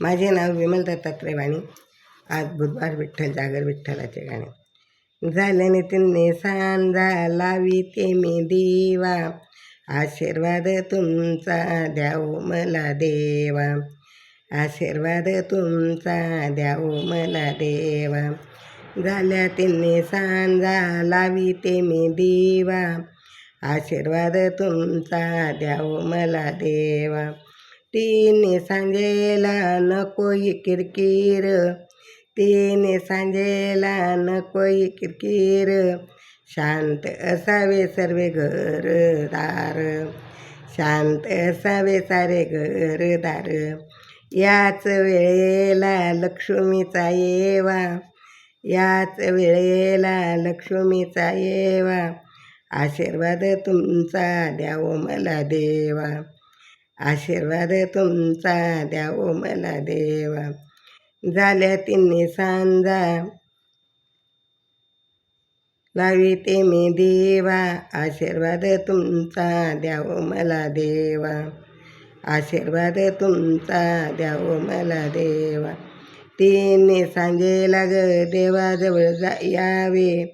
माझे नाव विमल दत्तात्रय वाणी आज बुधवार विठ्ठल जागर विठ्ठलाचे गाणे. झाले तिने सांजा लावी ते मी देवा. आशीर्वाद तुमचा द्याओ मला देवा. आशीर्वाद तुमचा द्याओ मला देवा. झाल्या तिने सांजा लावी ते मी देवा. आशीर्वाद तुमचा द्याओ मला देवा. तिने सांजेला नकोई किरकिर. तिने सांजेला नकोई किरकिर. शांत असावे सर्वे घरदार. शांत असावे सारे घरदार. याच वेळेला लक्ष्मीचा येवा. याच वेळेला लक्ष्मीचा येवा. आशीर्वाद तुमचा द्यावो मला देवा. आशीर्वाद तुमचा द्यावो मला देवा. झाल्या तिन्ही सांजा. लावी ते मी देवा. आशीर्वाद तुमचा द्यावो मला देवा. आशीर्वाद तुमचा द्यावो मला देवा. तिने सांजे ग देवाजवळ जा यावे.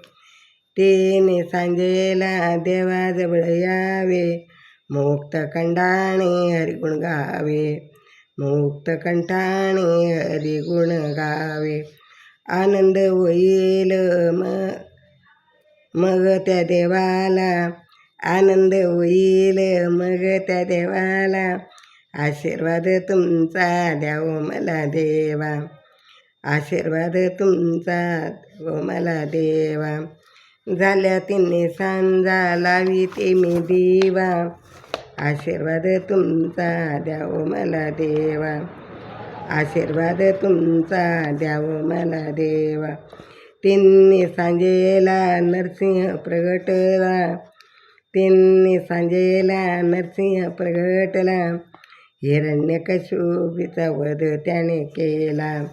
तिने सांजेला देवाजवळ यावे. मुक्त कंठाने हरिगुण गावे मुक्त कंठाने हरिगुण गावे आनंद होईल म मग त्या देवाला आनंद होईल मग त्या देवाला आशीर्वाद तुमचा द्याव मला देवा आशीर्वाद तुमचा द्याव मला देवा झाल्या तिने सांजा लावी ते मी दिवा आशीर्वाद तुमचा द्यावो मला देवा. आशीर्वाद तुमचा द्यावो मला देवा. तिन्ही सांजेला नरसिंह प्रगटला. तिन्ही सांजेला नरसिंह प्रगटला. हिरण्यकशोपीचा वध त्याने केला.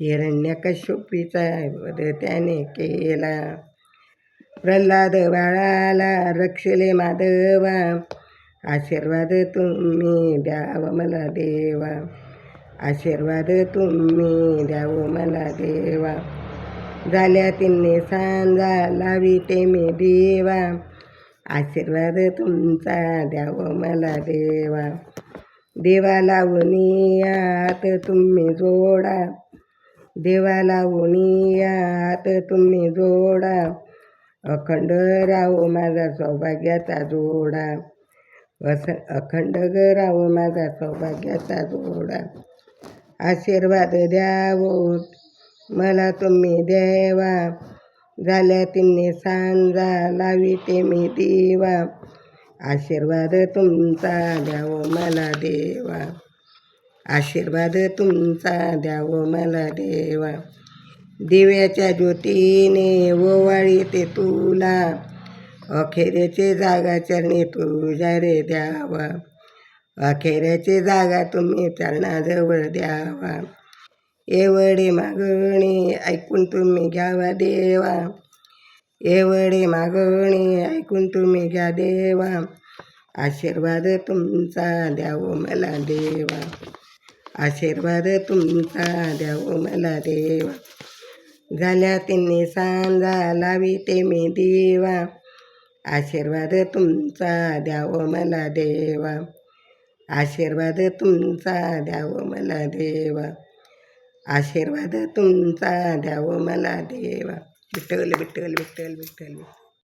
हिरण्यकशोपीचा वध त्याने केला. प्रल्हाद बाळाला रक्षले माधवा. आशीर्वाद तुम्ही द्यावं मला देवा. आशीर्वाद तुम्ही द्यावं मला देवा. झाल्या तिन्ही सांजा लावी ते मी देवा. आशीर्वाद तुमचा द्यावं मला देवा. देवाला उनियात तुम्ही जोडा. देवाला उनियात तुम्ही जोडा. अखंड राहो माझा सौभाग्याचा जोडा. वस अखंड राव माझा सौभाग्याचा जोडा. आशीर्वाद द्यावो. मला तुम्ही देवा. झाल्या तिन्ही सांजा लावी ते मी देवा. आशीर्वाद तुमचा द्यावो मला देवा. आशीर्वाद तुमचा द्यावो मला देवा. दिव्याच्या ज्योतीने ओवाळी ते तुला. अखेरेचे जागा चरणी तुझ्या रे द्यावा अखेऱ्याची जागा तुम्ही चरणाजवळ द्यावा. एवढी मागणी ऐकून तुम्ही घ्यावा देवा. एवढी मागणी ऐकून तुम्ही घ्या देवा. आशीर्वाद तुमचा द्यावो मला देवा. आशीर्वाद तुमचा द्यावो मला देवा. झाल्या तिन्ही सांजा लावी ते मी देवा. आशीर्वाद तुमचा द्याव मला देवा. आशीर्वाद तुमचा द्याव मला देवा. आशीर्वाद तुमचा द्याव मला देवा. विठ्ठल विठ्ठल विठ्ठल विठ्ठल.